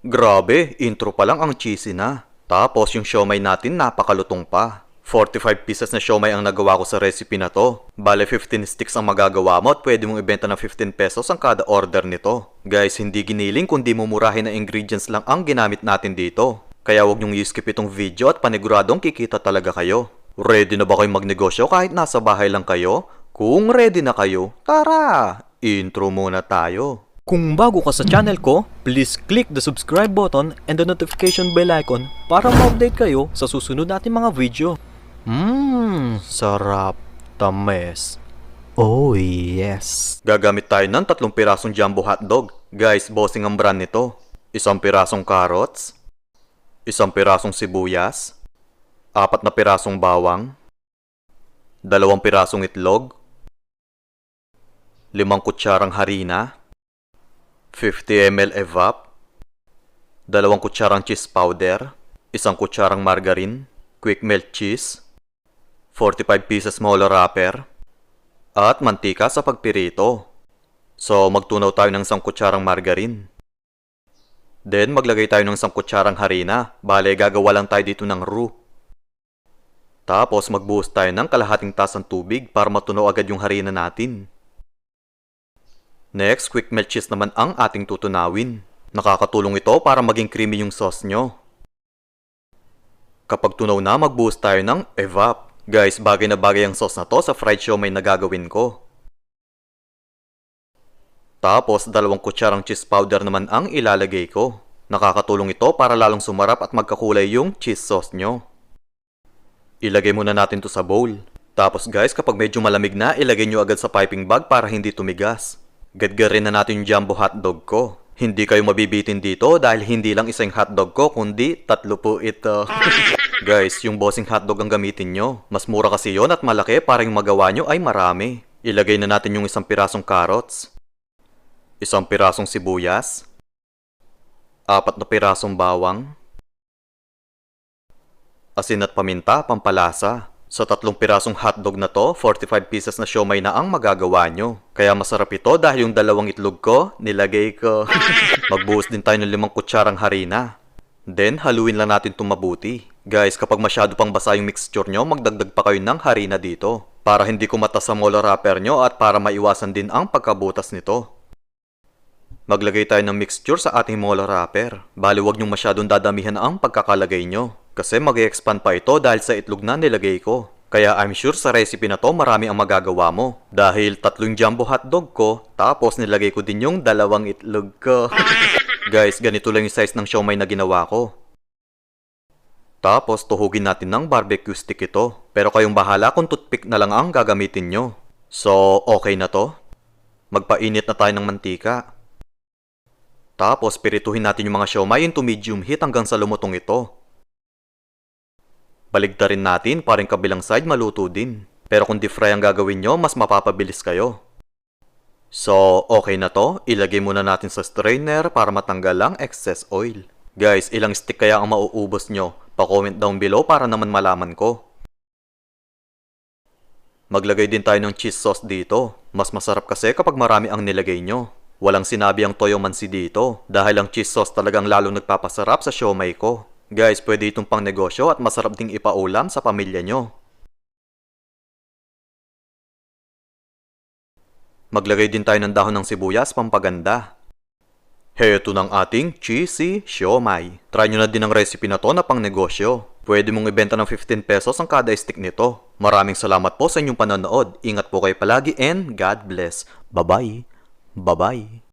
Grabe, intro pa lang ang cheesy na. Tapos yung siomay natin napakalutong pa. 45 pieces na siomay ang nagawa ko sa recipe na to. Bale 15 sticks ang magagawa mo at pwede mong ibenta ng 15 pesos ang kada order nito. Guys, hindi giniling kundi mumurahin na ingredients lang ang ginamit natin dito. Kaya wag niyong i-skip itong video at paniguradong kikita talaga kayo. Ready na ba kayong magnegosyo kahit nasa bahay lang kayo? Kung ready na kayo, tara! Intro muna tayo. Kung bago ka sa channel ko, please click the subscribe button and the notification bell icon para ma-update kayo sa susunod natin mga video. Mmm, sarap. Tames. Oh yes. Gagamit tayo ng tatlong pirasong jumbo hotdog. Guys, bossing ang brand nito. Isang pirasong carrots, isang pirasong sibuyas, apat na pirasong bawang, dalawang pirasong itlog, limang kutsarang harina, 50 ml evap, dalawang kutsarang cheese powder, isang kutsarang margarine, quick melt cheese, 45 pieces molo wrapper, at mantika sa pagpirito. So, magtunaw tayo ng isang kutsarang margarine. Then, maglagay tayo ng isang kutsarang harina. Bale, gagawa lang tayo dito ng roux. Tapos, magbuhos tayo ng kalahating tasang tubig para matunaw agad yung harina natin. Next, quick melt cheese naman ang ating tutunawin. Nakakatulong ito para maging creamy yung sauce nyo. Kapag tunaw na, magbuhos tayo ng evap. Guys, bagay na bagay ang sauce na to sa fried siomay na gagawin ko. Tapos, dalawang kutsarang cheese powder naman ang ilalagay ko. Nakakatulong ito para lalong sumarap at magkakulay yung cheese sauce nyo. Ilagay muna natin to sa bowl. Tapos guys, kapag medyo malamig na, ilagay nyo agad sa piping bag para hindi tumigas. Gadgarin na natin yung jumbo hotdog ko. Hindi kayo mabibitin dito dahil hindi lang isang hotdog ko, kundi tatlo po ito. Guys, yung bossing hotdog ang gamitin nyo. Mas mura kasi yon at malaki para yung magawa nyo ay marami. Ilagay na natin yung isang pirasong carrots. Isang pirasong sibuyas. Apat na pirasong bawang. Asin at paminta, pampalasa. Sa tatlong pirasong hotdog na to, 45 pieces na siomay na ang magagawa nyo. Kaya masarap ito dahil yung dalawang itlog ko, nilagay ko. Magbuhos din tayo ng limang kutsarang harina. Then, haluin lang natin itong mabuti. Guys, kapag masyado pang basa yung mixture nyo, magdagdag pa kayo ng harina dito. Para hindi kumata sa molar wrapper nyo at para maiwasan din ang pagkabutas nito. Maglagay tayo ng mixture sa ating molar wrapper. Bali, huwag nyo masyadong dadamihan ang pagkakalagay nyo. Kasi mag expand pa ito dahil sa itlog na nilagay ko. Kaya I'm sure sa recipe na to marami ang magagawa mo. Dahil tatlong jumbo hotdog ko, tapos nilagay ko din yung dalawang itlog ko. Guys, ganito lang yung size ng siomay na ginawa ko. Tapos tuhugin natin ng barbecue stick ito. Pero kayong bahala kung toothpick na lang ang gagamitin nyo. So, okay na to? Magpainit na tayo ng mantika. Tapos pirituhin natin yung mga siomay into medium heat hanggang sa lumutong ito. Baligtarin natin para kabilang side maluto din. Pero kung deep fry ang gagawin nyo, mas mapapabilis kayo. So, okay na to. Ilagay muna natin sa strainer para matanggal ang excess oil. Guys, ilang stick kaya ang mauubos nyo? Pa-comment down below para naman malaman ko. Maglagay din tayo ng cheese sauce dito. Mas masarap kasi kapag marami ang nilagay nyo. Walang sinabi ang toyo mansi dito dahil ang cheese sauce talagang lalong nagpapasarap sa siomay ko. Guys, pwede itong pang negosyo at masarap ding ipaulam sa pamilya nyo. Maglagay din tayo ng dahon ng sibuyas pampaganda. Heto ng ating cheesy siomay. Try nyo na din ang recipe na to na pang negosyo. Pwede mong ibenta ng 15 pesos ang kada stick nito. Maraming salamat po sa inyong panonood. Ingat po kayo palagi and God bless. Bye-bye. Bye-bye.